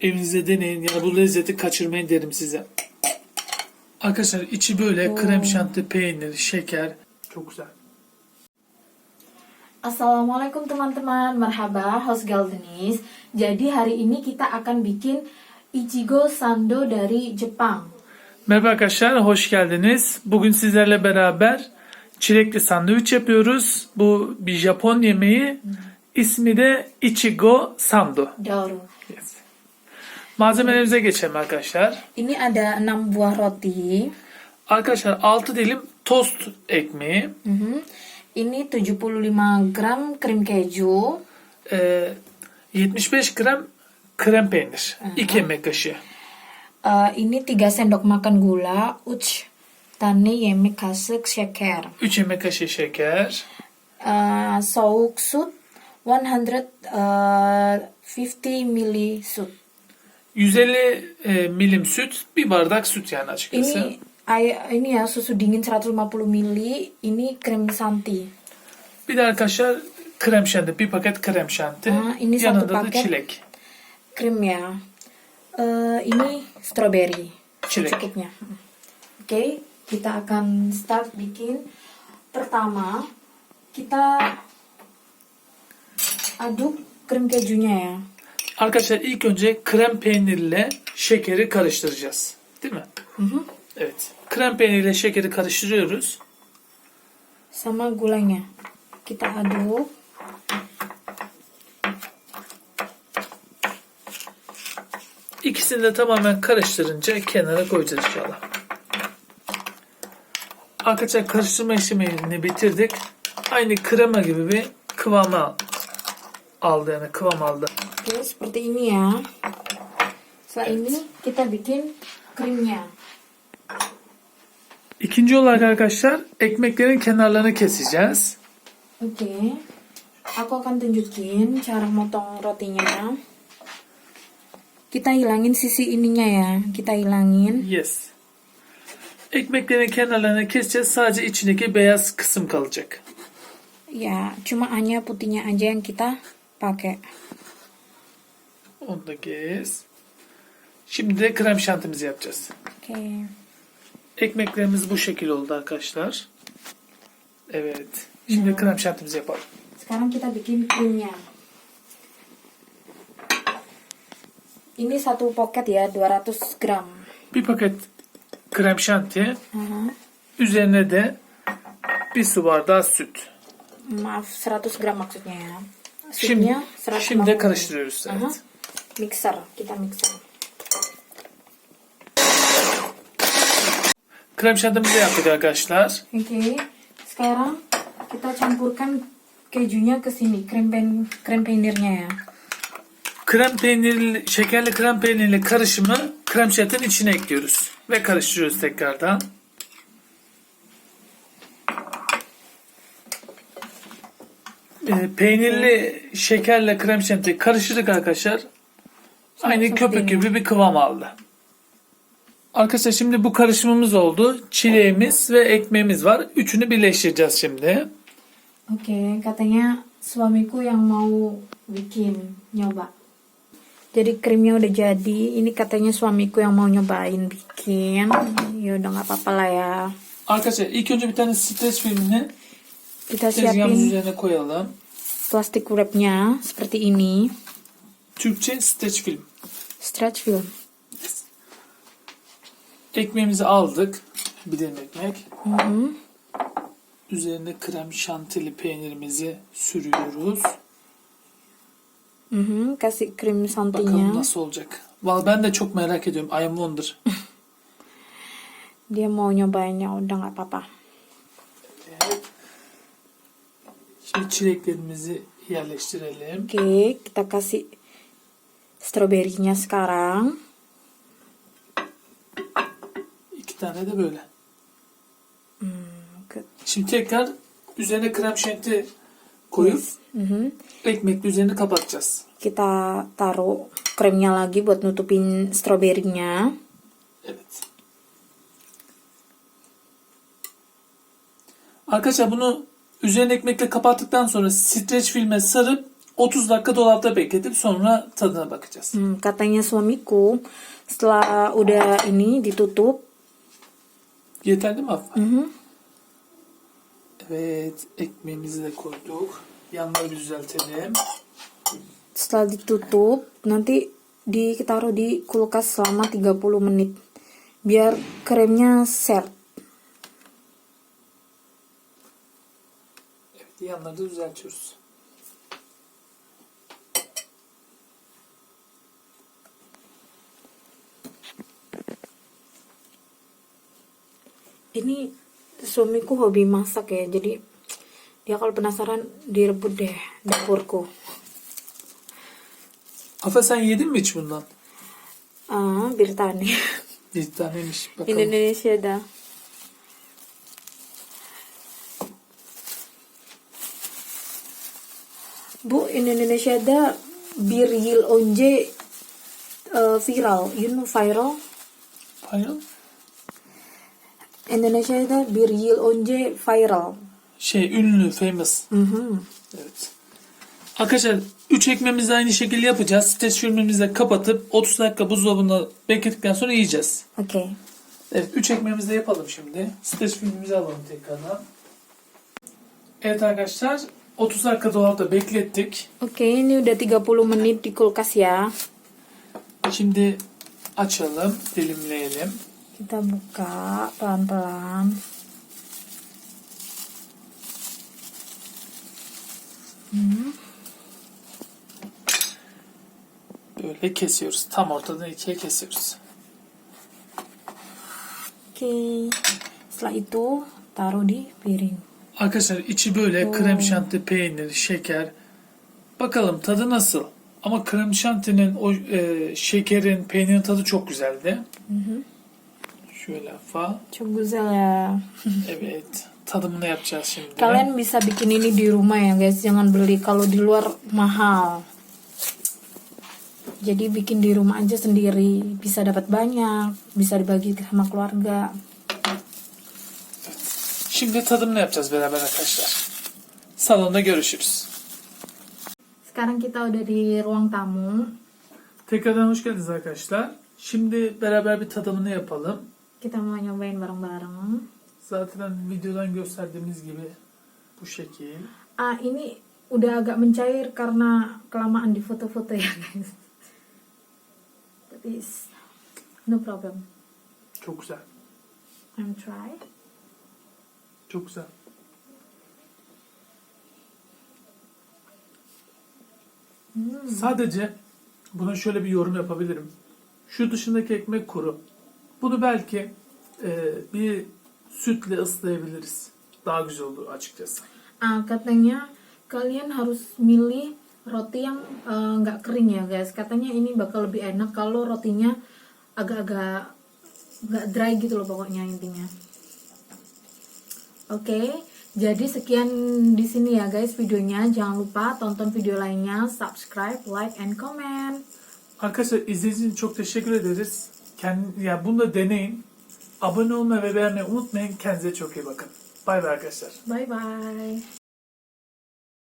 evinizde deneyin. Yani bu lezzeti kaçırmayın derim size. Arkadaşlar içi böyle krem şanti, peynir, şeker. Çok güzel. Assalamualaikum teman-teman, merhaba, host Galdenis. Jadi hari ini kita akan bikin Ichigo Sando dari Jepang. Merhaba arkadaşlar, hoş geldiniz. Bugün sizlerle beraber çilekli sandviç yapıyoruz. Bu bir Japon yemeği. İsmi de Ichigo Sando. Doğru. Malzemelerimize geçelim arkadaşlar. Ini ada 6 buah roti. Arkadaşlar 6 dilim tost ekmeği, Mhm. Ini 75 gram krim keju. e, 75 gram krem peynir, 2 yemek kaşığı. Eh, ini 3 sendok makan gula, 3 tane yemek kaşık şeker. 3 yemek kaşığı şeker, Eh, souk sut 150 ml sut. 150 e, milim süt, bir bardak süt yani açıkçası. Ini air ini ya susu dingin 150 ml, ini krim santi. Bir de arkadaşlar krem şanti, bir paket krem şanti. Aa, ini satu Yanında da paket. çilek. Krim ya. Eh, ini strawberry. Çilek. Secukupnya. Oke, kita akan start bikin. Pertama, kita aduk krim kejunya ya. Arkadaşlar ilk önce krem peynirle şekeri karıştıracağız. Değil mi? Mhm. Evet. Krem peynirle şekeri karıştırıyoruz. Sama gulanya. Kita aduk. İkisini de tamamen karıştırınca kenara koyacağız inşallah. Arkadaşlar karıştırma işlemini bitirdik. Aynı krema gibi bir kıvama aldı yani kıvam aldı. Oke, seperti ini ya. Setelah ini kita bikin krimnya. İkinci olarak arkadaşlar ekmeklerin kenarlarını keseceğiz. Oke. Aku akan tunjukin cara motong rotinya. Kita hilangin sisi ininya ya. Kita hilangin. Yes. Ekmeklerin kenarlarını keseceğiz. Sadece içindeki beyaz kısım kalacak. Ya, cuma hanya putihnya aja yang kita pakai. Onu da kes. Şimdi de krem şantimizi yapacağız. Oke. Ekmeklerimiz bu şekil oldu arkadaşlar. Evet. Şimdi krem şantimizi yapalım. Sekarang kita bikin krimnya. Ini satu poket ya, 200 gram. Bir paket krem şanti. Aha. Üzerine de bir su bardağı süt. Maaf, 100 gram maksudnya ya. Şimdi, Sütnya 150. şimdi de karıştırıyoruz. Aha. Evet. Mixer, kita mixer. Krem şantimizi yaptık arkadaşlar. Oke, sekarang kita campurkan kejunya ke sini, krem pen krem peynirnya ya. Krem peynirli, şekerli krem peynirli karışımı krem şantinin içine ekliyoruz. Ve karıştırıyoruz tekrardan. Ee, peynirli şekerle krem şanti karıştırdık arkadaşlar. Aynı çok köpük gibi bir kıvam aldı. Arkadaşlar şimdi bu karışımımız oldu. Çileğimiz ve ekmeğimiz var. Üçünü birleştireceğiz şimdi. Oke, katanya suamiku yang mau bikin nyoba. Jadi krimnya udah jadi. Ini katanya suamiku yang mau nyobain bikin. Ya udah nggak apa-apa lah ya. Arkadaşlar ilk önce bir tane streç filmini Kita siapin üzerine koyalım. plastik wrapnya seperti ini. Türkçe streç film. Stretch film. Ekmeğimizi aldık. Bir dilim ekmek. Üzerine krem şantili peynirimizi sürüyoruz. Hı, Kasih krim Bakalım santinya. nasıl olacak. Vallahi ben de çok merak ediyorum. I am wonder. Dia mau nyobain ya udah nggak apa-apa. Şimdi çileklerimizi yerleştirelim. Oke, kita kasih stroberinya sekarang. İki tane de böyle. Ke- Şimdi tekrar üzerine krem şanti koyup Hı hı. ekmekle üzerini kapatacağız. Kita taruh kremnya lagi buat nutupin stroberinya. Evet. Arkadaşlar bunu üzerine ekmekle kapattıktan sonra streç filme sarıp 30 dakika dolapta bekletip sonra tadına bakacağız. Hmm, katanya suamiku setelah udah ini ditutup, Yeterli mi Afra? mhm, Evet, ekmeğimizi de koyduk. Yanları düzeltelim. setelah ditutup nanti ditaruh di kulkas selama 30 menit biar kremnya sert. Yanları da düzeltiyoruz. Ini suamiku hobi masak ya, jadi dia kalau penasaran direbut deh dapurku. Afa sen yedin mi hiç bundan? Ah, bir tane. Bir taneymiş. Bakalım. Indonesia'da. Bu Indonesia'da bir yıl önce e, viral, you know viral? Pardon? Indonesia'da bir yıl önce viral. Şey ünlü, famous. Mhm. Evet. Arkadaşlar 3 ekmeğimizi aynı şekilde yapacağız. Streç filmimizi de kapatıp 30 dakika buzdolabında beklettikten sonra yiyeceğiz. Oke. Evet 3 ekmeğimizi de yapalım şimdi. Streç filmimizi alalım tekrardan. Evet arkadaşlar 30 dakika dolapta beklettik. Oke, ini udah 30 menit di kulkas ya. Şimdi açalım, dilimleyelim. Kita buka pelan-pelan. Böyle kesiyoruz. Tam ortadan ikiye kesiyoruz. Oke. Setelah itu taruh di piring. Arkadaşlar içi böyle krem şanti, peynir, şeker. Bakalım tadı nasıl? Ama krem şantinin o e, şekerin, peynirin tadı çok güzeldi. Şöyle fa. Çok güzel ya. Evet. Tadımını yapacağız şimdi. Kalian bisa bikin ini di rumah ya guys, jangan beli kalau di luar mahal. Jadi bikin di rumah aja sendiri, bisa dapat banyak, bisa dibagi sama keluarga. Şimdi tadımını yapacağız beraber arkadaşlar. Salonda görüşürüz. Sekarang kita udah di ruang tamu. Tekrardan hoş geldiniz arkadaşlar. Şimdi beraber bir tadımını yapalım. Kita mau nyobain bareng-bareng. Zaten videodan gösterdiğimiz gibi bu şekil. Ah, ini udah agak mencair karena kelamaan di foto-foto ya guys. Tapi no problem. Çok güzel. I'm try. Çok güzel. Sadece buna şöyle bir yorum yapabilirim. Şu dışındaki ekmek kuru. Bunu belki e, bir sütle ıslayabiliriz. Daha güzel olur açıkçası. Ah, katanya kalian harus milih roti yang eh, nggak kering ya guys. Katanya ini bakal lebih enak kalau rotinya agak-agak nggak dry gitu loh pokoknya intinya. Oke, jadi sekian di sini ya guys videonya. Jangan lupa tonton video lainnya, subscribe, like, and comment. Arkadaşlar izlediğiniz için çok teşekkür ederiz. Kendi, yani bunu da deneyin. Abone olmayı ve beğenmeyi unutmayın. Kendinize çok iyi bakın. Bay bay arkadaşlar. Bye bye.